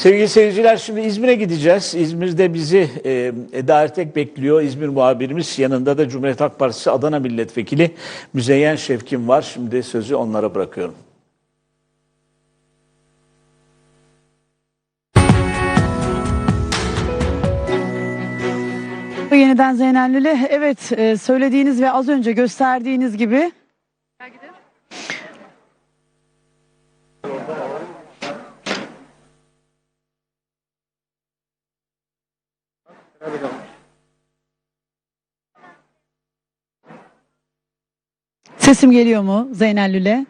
Sevgili seyirciler şimdi İzmir'e gideceğiz. İzmir'de bizi e, Eda Ertek bekliyor. İzmir muhabirimiz yanında da Cumhuriyet Halk Partisi Adana Milletvekili Müzeyyen Şevkin var. Şimdi sözü onlara bırakıyorum. Yeniden Zeynel Lüle. Evet e, söylediğiniz ve az önce gösterdiğiniz gibi Sesim geliyor mu Zeynel Lüle?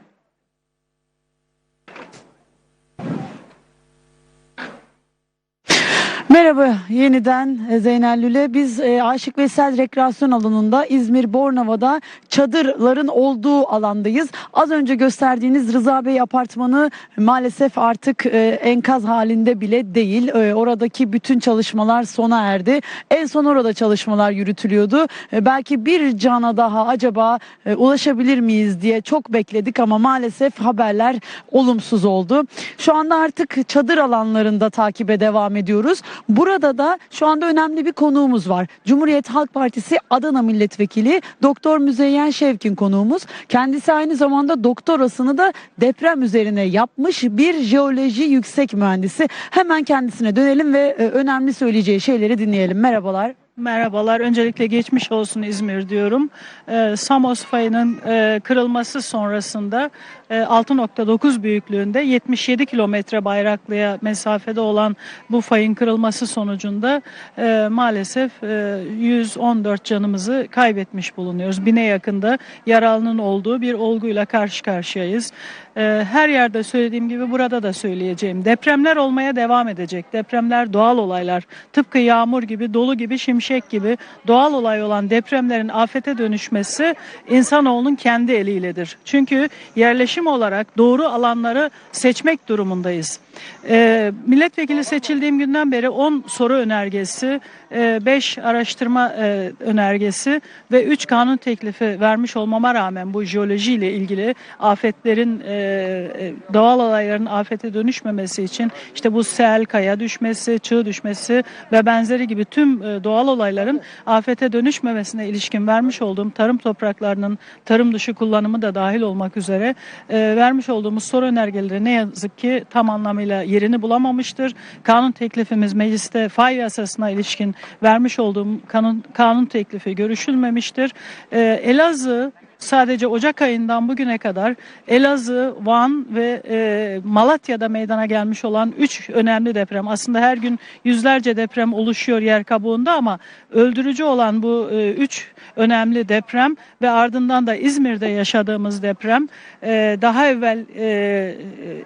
Merhaba yeniden e, Zeynel Lüle. Biz e, Aşık Veysel Rekreasyon Alanı'nda İzmir Bornova'da çadırların olduğu alandayız. Az önce gösterdiğiniz Rıza Bey apartmanı maalesef artık e, enkaz halinde bile değil. E, oradaki bütün çalışmalar sona erdi. En son orada çalışmalar yürütülüyordu. E, belki bir cana daha acaba e, ulaşabilir miyiz diye çok bekledik ama maalesef haberler olumsuz oldu. Şu anda artık çadır alanlarında takibe devam ediyoruz. Burada da şu anda önemli bir konuğumuz var. Cumhuriyet Halk Partisi Adana Milletvekili Doktor Müzeyyen Şevkin konuğumuz. Kendisi aynı zamanda doktorasını da deprem üzerine yapmış bir jeoloji yüksek mühendisi. Hemen kendisine dönelim ve e, önemli söyleyeceği şeyleri dinleyelim. Merhabalar. Merhabalar. Öncelikle geçmiş olsun İzmir diyorum. Ee, Samos fayının e, kırılması sonrasında e, 6.9 büyüklüğünde 77 kilometre Bayraklı'ya mesafede olan bu fayın kırılması sonucunda e, maalesef e, 114 canımızı kaybetmiş bulunuyoruz. Bine yakında yaralının olduğu bir olguyla karşı karşıyayız. E, her yerde söylediğim gibi burada da söyleyeceğim. Depremler olmaya devam edecek. Depremler doğal olaylar. Tıpkı yağmur gibi, dolu gibi, şimşek gibi doğal olay olan depremlerin afete dönüşmesi insanoğlunun kendi eliyledir. Çünkü yerleşim olarak doğru alanları seçmek durumundayız. E, milletvekili seçildiğim günden beri 10 soru önergesi, 5 araştırma e, önergesi ve 3 kanun teklifi vermiş olmama rağmen bu jeoloji ile ilgili afetlerin e, e, doğal olayların afete dönüşmemesi için işte bu sel, kaya düşmesi, çığ düşmesi ve benzeri gibi tüm e, doğal olayların afete dönüşmemesine ilişkin vermiş olduğum tarım topraklarının tarım dışı kullanımı da dahil olmak üzere e, vermiş olduğumuz soru önergeleri ne yazık ki tam anlamıyla yerini bulamamıştır. Kanun teklifimiz mecliste fay yasasına ilişkin vermiş olduğum kanun, kanun teklifi görüşülmemiştir. E, Elazığ sadece Ocak ayından bugüne kadar Elazığ, Van ve e, Malatya'da meydana gelmiş olan 3 önemli deprem. Aslında her gün yüzlerce deprem oluşuyor yer kabuğunda ama öldürücü olan bu 3 önemli deprem ve ardından da İzmir'de yaşadığımız deprem e, daha evvel e,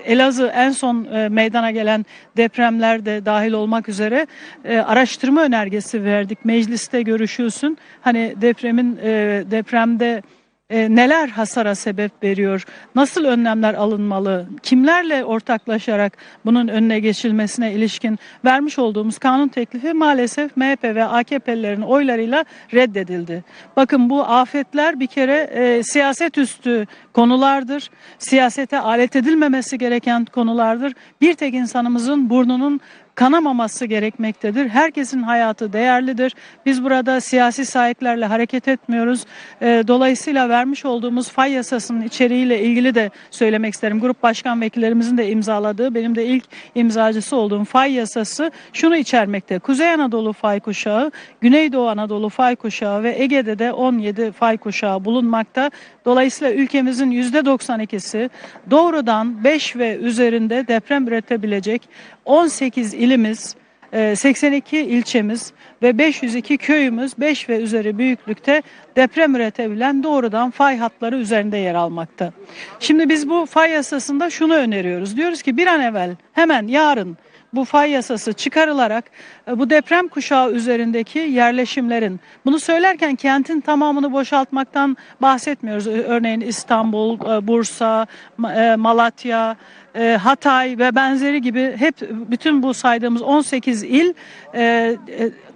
Elazığ en son e, meydana gelen depremler de dahil olmak üzere e, araştırma önergesi verdik. Mecliste görüşülsün. Hani depremin e, depremde e, neler hasara sebep veriyor, nasıl önlemler alınmalı, kimlerle ortaklaşarak bunun önüne geçilmesine ilişkin vermiş olduğumuz kanun teklifi maalesef MHP ve AKP'lilerin oylarıyla reddedildi. Bakın bu afetler bir kere e, siyaset üstü konulardır. Siyasete alet edilmemesi gereken konulardır. Bir tek insanımızın burnunun kanamaması gerekmektedir. Herkesin hayatı değerlidir. Biz burada siyasi sahiplerle hareket etmiyoruz. Ee, dolayısıyla vermiş olduğumuz fay yasasının içeriğiyle ilgili de söylemek isterim. Grup başkan vekillerimizin de imzaladığı, benim de ilk imzacısı olduğum fay yasası şunu içermekte. Kuzey Anadolu fay kuşağı, Güneydoğu Anadolu fay kuşağı ve Ege'de de 17 fay kuşağı bulunmakta. Dolayısıyla ülkemizin %92'si doğrudan 5 ve üzerinde deprem üretebilecek 18 ilimiz, e, 82 ilçemiz ve 502 köyümüz 5 ve üzeri büyüklükte deprem üretebilen doğrudan fay hatları üzerinde yer almakta. Şimdi biz bu fay yasasında şunu öneriyoruz. Diyoruz ki bir an evvel hemen yarın bu fay yasası çıkarılarak e, bu deprem kuşağı üzerindeki yerleşimlerin bunu söylerken kentin tamamını boşaltmaktan bahsetmiyoruz. Örneğin İstanbul, e, Bursa, Ma- e, Malatya, e, Hatay ve benzeri gibi hep bütün bu saydığımız 18 il e, e,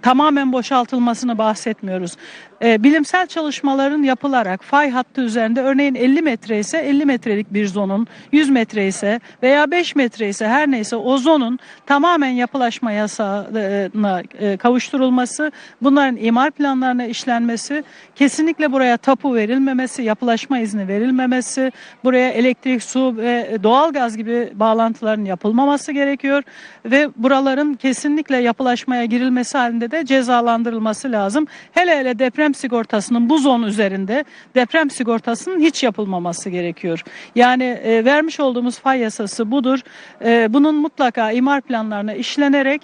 tamamen boşaltılmasını bahsetmiyoruz. Bilimsel çalışmaların yapılarak fay hattı üzerinde örneğin 50 metre ise 50 metrelik bir zonun 100 metre ise veya 5 metre ise her neyse o zonun tamamen yapılaşma yasağına kavuşturulması, bunların imar planlarına işlenmesi, kesinlikle buraya tapu verilmemesi, yapılaşma izni verilmemesi, buraya elektrik, su ve doğalgaz gibi bağlantıların yapılmaması gerekiyor ve buraların kesinlikle yapılaşmaya girilmesi halinde de cezalandırılması lazım. Hele hele deprem sigortasının bu zon üzerinde deprem sigortasının hiç yapılmaması gerekiyor. Yani e, vermiş olduğumuz fay yasası budur. E, bunun mutlaka imar planlarına işlenerek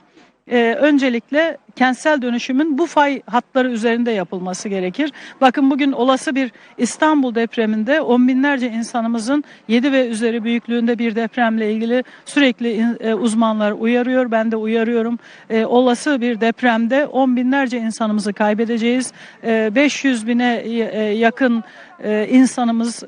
e, öncelikle kentsel dönüşümün bu fay hatları üzerinde yapılması gerekir. Bakın bugün olası bir İstanbul depreminde on binlerce insanımızın 7 ve üzeri büyüklüğünde bir depremle ilgili sürekli e, uzmanlar uyarıyor. Ben de uyarıyorum. E, olası bir depremde on binlerce insanımızı kaybedeceğiz. E, 500 bine e, yakın e, insanımız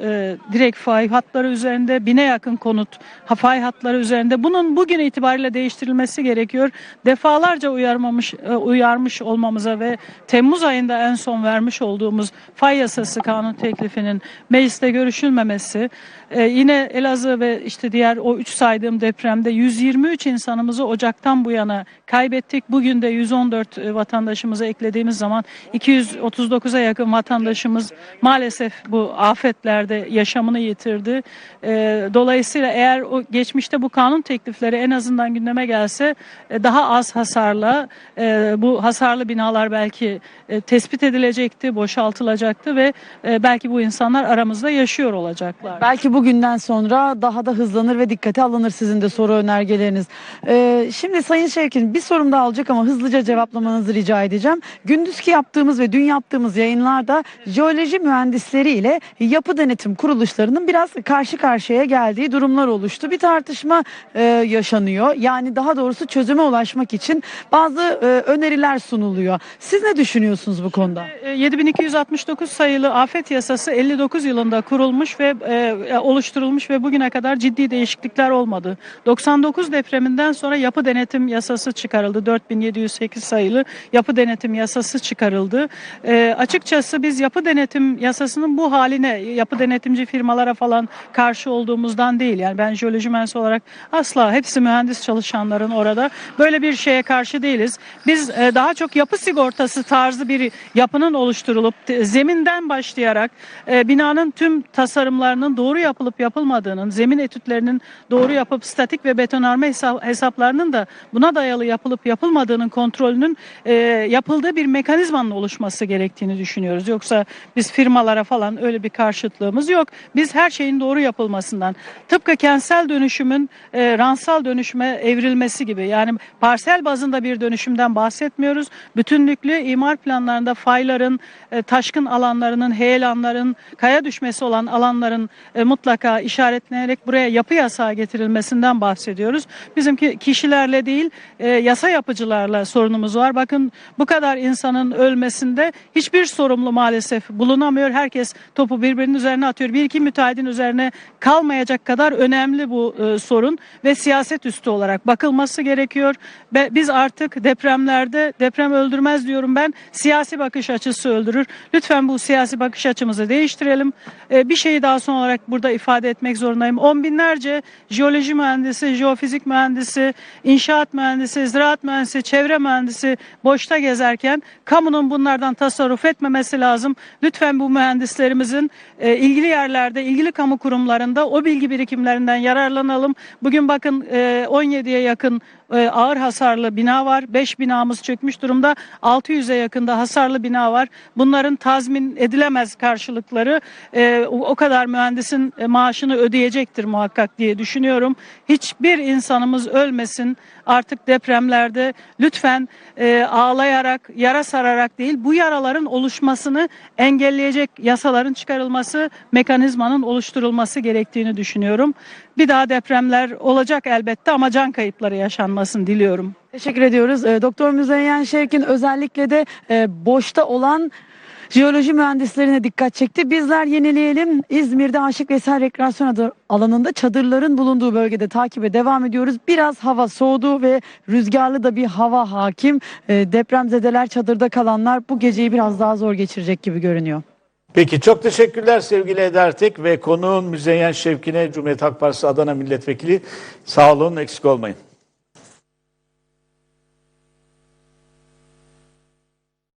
direkt fay hatları üzerinde, bine yakın konut fay hatları üzerinde. Bunun bugün itibariyle değiştirilmesi gerekiyor. Defalarca uyarmamış uyarmış olmamıza ve Temmuz ayında en son vermiş olduğumuz fay yasası kanun teklifinin mecliste görüşülmemesi, e, yine Elazığ ve işte diğer o üç saydığım depremde 123 insanımızı Ocak'tan bu yana kaybettik. Bugün de 114 e, vatandaşımızı eklediğimiz zaman 239'a yakın vatandaşımız maalesef bu afetlerde yaşamını yitirdi. E, dolayısıyla eğer o geçmişte bu kanun teklifleri en azından gündeme gelse e, daha az hasarla e, bu hasarlı binalar belki e, tespit edilecekti, boşaltılacaktı ve e, belki bu insanlar aramızda yaşıyor olacaklar. Belki bugünden sonra daha da hızlanır ve dikkate alınır sizin de soru önergeleriniz. Ee, şimdi Sayın Şevkin bir sorum daha olacak ama hızlıca cevaplamanızı rica edeceğim. Gündüzki yaptığımız ve dün yaptığımız yayınlarda jeoloji mühendisleri ile yapı denetim kuruluşlarının biraz karşı karşıya geldiği durumlar oluştu. Bir tartışma e, yaşanıyor. Yani daha doğrusu çözüme ulaşmak için bazı e, öneriler sunuluyor. Siz ne düşünüyorsunuz bu konuda? E, 7269 sayılı afet yasası 59 yılında kurulmuş ve e, oluşturulmuş ve bugüne kadar ciddi değişiklikler olmadı. 99 depreminden sonra yapı denetim yasası çıkarıldı. 4708 sayılı yapı denetim yasası çıkarıldı. E, açıkçası biz yapı denetim yasasının bu haline yapı denetimci firmalara falan karşı olduğumuzdan değil. Yani ben jeoloji mühendisi olarak asla hepsi mühendis çalışanların orada böyle bir şeye karşı değiliz. Biz e, daha çok yapı sigortası tarzı bir yapının oluşturulup zeminden başlayarak e, binanın tüm tasarımlarının doğru yapılıp yapılmadığının, zemin etütlerinin doğru yapıp statik ve betonarme hesa- hesaplarının da buna dayalı yapılıp yapılmadığının kontrolünün e, yapıldığı bir mekanizmanın oluşması gerektiğini düşünüyoruz. Yoksa biz firmalara falan öyle bir karşıtlığımız yok. Biz her şeyin doğru yapılmasından tıpkı kentsel dönüşümün e, ransal dönüşüme evrilmesi gibi yani parsel bazında bir dönüşümden bahsetmiyoruz. Bütünlüklü imar planlarında fayların, e, taşkın alanlarının, heyelanların, kaya düşmesi olan alanların e, mutlaka işaretlenerek buraya yapı yasağı getirilmesinden bahsediyoruz. Bizimki kişilerle değil e, yasa yapıcılarla sorunumuz var. Bakın bu kadar insanın ölmesinde hiçbir sorumlu maalesef bulunamıyor. Herkes topu birbirinin üzerine atıyor. Bir iki müteahhitin üzerine kalmayacak kadar önemli bu e, sorun ve siyaset üstü olarak bakılması gerekiyor. Ve biz artık depremlerde deprem öldürmez diyorum ben. Siyasi bakış açısı öldürür. Lütfen bu siyasi bakış açımızı değiştirelim. E, bir şeyi daha son olarak burada ifade etmek zorundayım. On binlerce jeoloji mühendisi, jeofizik mühendisi, inşaat mühendisi, ziraat mühendisi, çevre mühendisi boşta gezerken kamunun bunlardan tasarruf etmemesi lazım. Lütfen bu mühendislerimizin e, ilgili yerlerde, ilgili kamu kurumlarında o bilgi birikimlerinden yararlanalım. Bugün bakın e, 17'ye yakın e, ağır hasarlı bina var. 5 binamız çökmüş durumda. 600'e yakında hasarlı bina var. Bunların tazmin edilemez karşılıkları e, o kadar mühendisin e, maaşını ödeyecektir muhakkak diye düşünüyorum. Hiçbir insanımız ölmesin artık depremlerde. Lütfen ağlayarak, yara sararak değil bu yaraların oluşmasını engelleyecek yasaların çıkarılması, mekanizmanın oluşturulması gerektiğini düşünüyorum. Bir daha depremler olacak elbette ama can kayıpları yaşanmasın diliyorum. Teşekkür ediyoruz. Ee, Doktor Müzeyyen Şevkin özellikle de e, boşta olan Jeoloji mühendislerine dikkat çekti. Bizler yenileyelim. İzmir'de Aşık Veysel Rekreasyon adı alanında çadırların bulunduğu bölgede takibe devam ediyoruz. Biraz hava soğudu ve rüzgarlı da bir hava hakim. E, depremzedeler çadırda kalanlar bu geceyi biraz daha zor geçirecek gibi görünüyor. Peki çok teşekkürler sevgili Eda Ertek ve konuğun Müzeyyen Şevkine Cumhuriyet Halk Partisi Adana Milletvekili. Sağ olun eksik olmayın.